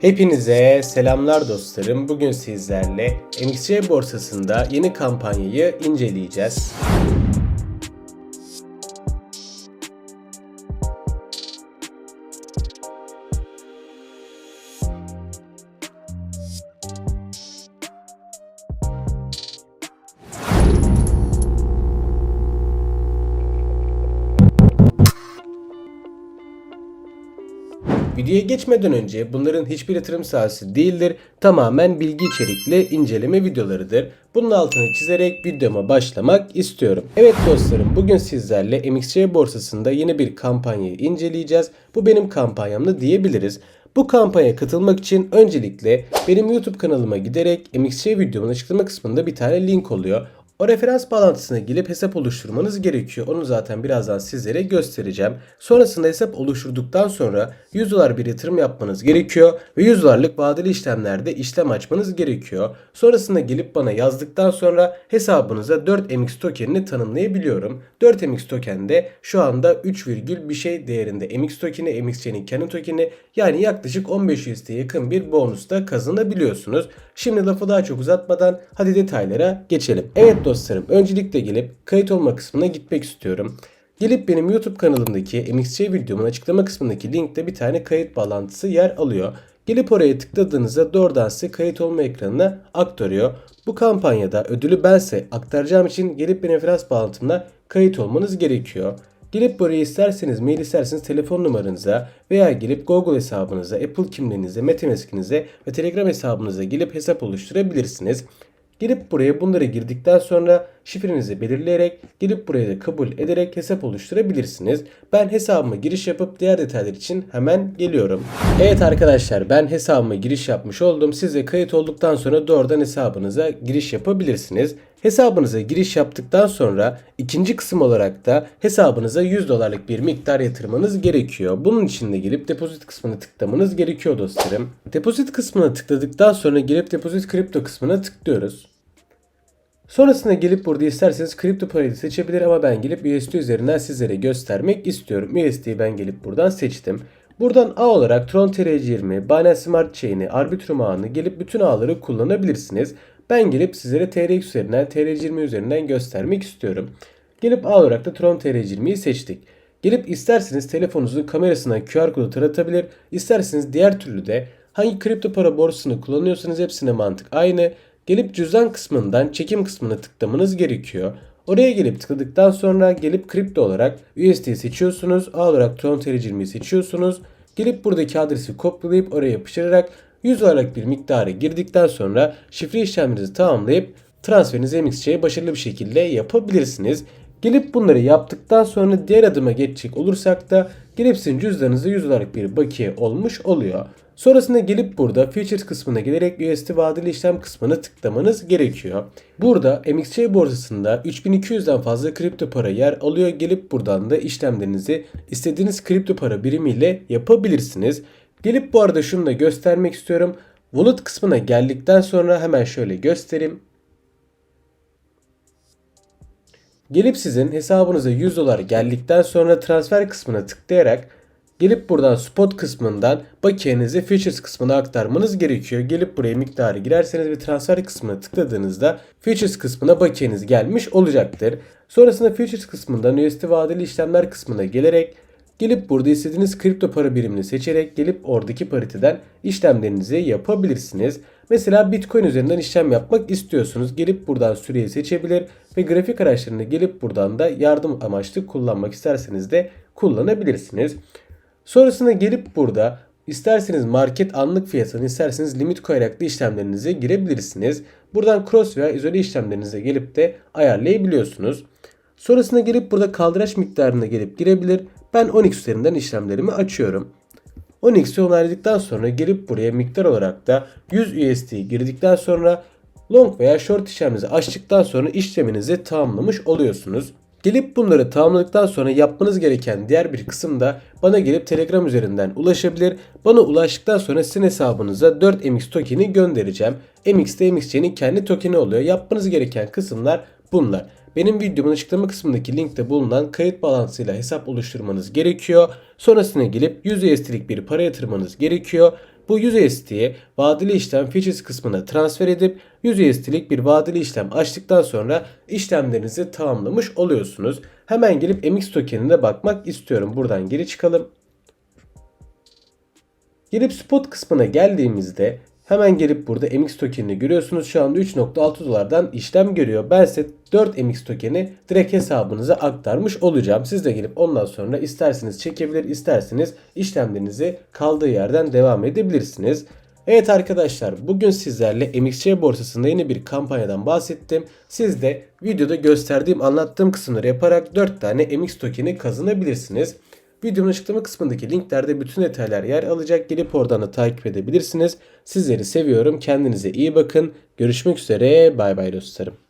Hepinize selamlar dostlarım. Bugün sizlerle MXC borsasında yeni kampanyayı inceleyeceğiz. Videoya geçmeden önce bunların hiçbir yatırım sahası değildir. Tamamen bilgi içerikli inceleme videolarıdır. Bunun altını çizerek videoma başlamak istiyorum. Evet dostlarım bugün sizlerle MXC borsasında yeni bir kampanyayı inceleyeceğiz. Bu benim kampanyamda diyebiliriz. Bu kampanyaya katılmak için öncelikle benim YouTube kanalıma giderek MXC videomun açıklama kısmında bir tane link oluyor. O referans bağlantısına gelip hesap oluşturmanız gerekiyor. Onu zaten birazdan sizlere göstereceğim. Sonrasında hesap oluşturduktan sonra 100 dolar bir yatırım yapmanız gerekiyor ve 100 dolarlık vadeli işlemlerde işlem açmanız gerekiyor. Sonrasında gelip bana yazdıktan sonra hesabınıza 4MX tokenini tanımlayabiliyorum. 4MX token de şu anda 3, virgül bir şey değerinde MX tokeni, MXC'nin kendi tokeni yani yaklaşık 15 USD'ye yakın bir bonus da kazanabiliyorsunuz. Şimdi lafı daha çok uzatmadan hadi detaylara geçelim. Evet dostlarım öncelikle gelip kayıt olma kısmına gitmek istiyorum. Gelip benim YouTube kanalımdaki MXC videomun açıklama kısmındaki linkte bir tane kayıt bağlantısı yer alıyor. Gelip oraya tıkladığınızda doğrudan size kayıt olma ekranına aktarıyor. Bu kampanyada ödülü bense aktaracağım için gelip benim referans bağlantımla kayıt olmanız gerekiyor. Gelip buraya isterseniz mail isterseniz telefon numaranıza veya gelip Google hesabınıza, Apple kimliğinize, Metamask'inize ve Telegram hesabınıza gelip hesap oluşturabilirsiniz. Gelip buraya bunları girdikten sonra şifrenizi belirleyerek gelip buraya da kabul ederek hesap oluşturabilirsiniz. Ben hesabıma giriş yapıp diğer detaylar için hemen geliyorum. Evet arkadaşlar ben hesabıma giriş yapmış oldum. Siz de kayıt olduktan sonra doğrudan hesabınıza giriş yapabilirsiniz. Hesabınıza giriş yaptıktan sonra ikinci kısım olarak da hesabınıza 100 dolarlık bir miktar yatırmanız gerekiyor. Bunun için de gelip depozit kısmına tıklamanız gerekiyor dostlarım. Depozit kısmına tıkladıktan sonra gelip depozit kripto kısmına tıklıyoruz. Sonrasında gelip burada isterseniz kripto parayı seçebilir ama ben gelip USD üzerinden sizlere göstermek istiyorum. USD'yi ben gelip buradan seçtim. Buradan ağ olarak Tron TRC20, Binance Smart Chain'i, Arbitrum ağını gelip bütün ağları kullanabilirsiniz. Ben gelip sizlere TRX üzerinden, TR20 üzerinden göstermek istiyorum. Gelip ağ olarak da Tron TR20'yi seçtik. Gelip isterseniz telefonunuzun kamerasına QR kodu taratabilir, isterseniz diğer türlü de hangi kripto para borsasını kullanıyorsanız hepsine mantık aynı. Gelip cüzdan kısmından çekim kısmına tıklamanız gerekiyor. Oraya gelip tıkladıktan sonra gelip kripto olarak USD seçiyorsunuz. A olarak Tron TR20'yi seçiyorsunuz. Gelip buradaki adresi kopyalayıp oraya yapıştırarak 100 dolarlık bir miktarı girdikten sonra şifre işlemlerinizi tamamlayıp transferinizi MXC'ye başarılı bir şekilde yapabilirsiniz. Gelip bunları yaptıktan sonra diğer adıma geçecek olursak da gelip sizin cüzdanınızda 100 dolarlık bir bakiye olmuş oluyor. Sonrasında gelip burada Futures kısmına gelerek USD vadeli işlem kısmına tıklamanız gerekiyor. Burada MXC borsasında 3200'den fazla kripto para yer alıyor. Gelip buradan da işlemlerinizi istediğiniz kripto para birimiyle yapabilirsiniz. Gelip bu arada şunu da göstermek istiyorum. Wallet kısmına geldikten sonra hemen şöyle göstereyim. Gelip sizin hesabınıza 100 dolar geldikten sonra transfer kısmına tıklayarak gelip buradan spot kısmından bakiyenizi futures kısmına aktarmanız gerekiyor. Gelip buraya miktarı girerseniz ve transfer kısmına tıkladığınızda futures kısmına bakiyeniz gelmiş olacaktır. Sonrasında futures kısmından USD vadeli işlemler kısmına gelerek Gelip burada istediğiniz kripto para birimini seçerek gelip oradaki pariteden işlemlerinizi yapabilirsiniz. Mesela Bitcoin üzerinden işlem yapmak istiyorsunuz. Gelip buradan süreyi seçebilir ve grafik araçlarını gelip buradan da yardım amaçlı kullanmak isterseniz de kullanabilirsiniz. Sonrasında gelip burada isterseniz market anlık fiyatını isterseniz limit koyarak da işlemlerinize girebilirsiniz. Buradan cross veya izole işlemlerinize gelip de ayarlayabiliyorsunuz. Sonrasında gelip burada kaldıraç miktarına gelip girebilir. Ben 10x üzerinden işlemlerimi açıyorum. 10x'i onayladıktan sonra gelip buraya miktar olarak da 100 USD girdikten sonra long veya short işleminizi açtıktan sonra işleminizi tamamlamış oluyorsunuz. Gelip bunları tamamladıktan sonra yapmanız gereken diğer bir kısım da bana gelip Telegram üzerinden ulaşabilir. Bana ulaştıktan sonra sizin hesabınıza 4MX tokeni göndereceğim. MX de MXC'nin kendi tokeni oluyor. Yapmanız gereken kısımlar bunlar. Benim videomun açıklama kısmındaki linkte bulunan kayıt bağlantısıyla hesap oluşturmanız gerekiyor. Sonrasında gelip 100 USD'lik bir para yatırmanız gerekiyor. Bu USD'ye vadeli işlem features kısmına transfer edip USD'lik bir vadeli işlem açtıktan sonra işlemlerinizi tamamlamış oluyorsunuz. Hemen gelip MX tokenine bakmak istiyorum. Buradan geri çıkalım. Gelip spot kısmına geldiğimizde hemen gelip burada MX tokenini görüyorsunuz. Şu anda 3.6 dolardan işlem görüyor. Ben size 4 MX tokeni direkt hesabınıza aktarmış olacağım. Siz de gelip ondan sonra isterseniz çekebilir, isterseniz işlemlerinizi kaldığı yerden devam edebilirsiniz. Evet arkadaşlar bugün sizlerle MXC borsasında yeni bir kampanyadan bahsettim. Siz de videoda gösterdiğim anlattığım kısımları yaparak 4 tane MX tokeni kazanabilirsiniz. Videomun açıklama kısmındaki linklerde bütün detaylar yer alacak. Gelip oradan da takip edebilirsiniz. Sizleri seviyorum. Kendinize iyi bakın. Görüşmek üzere. Bay bay dostlarım.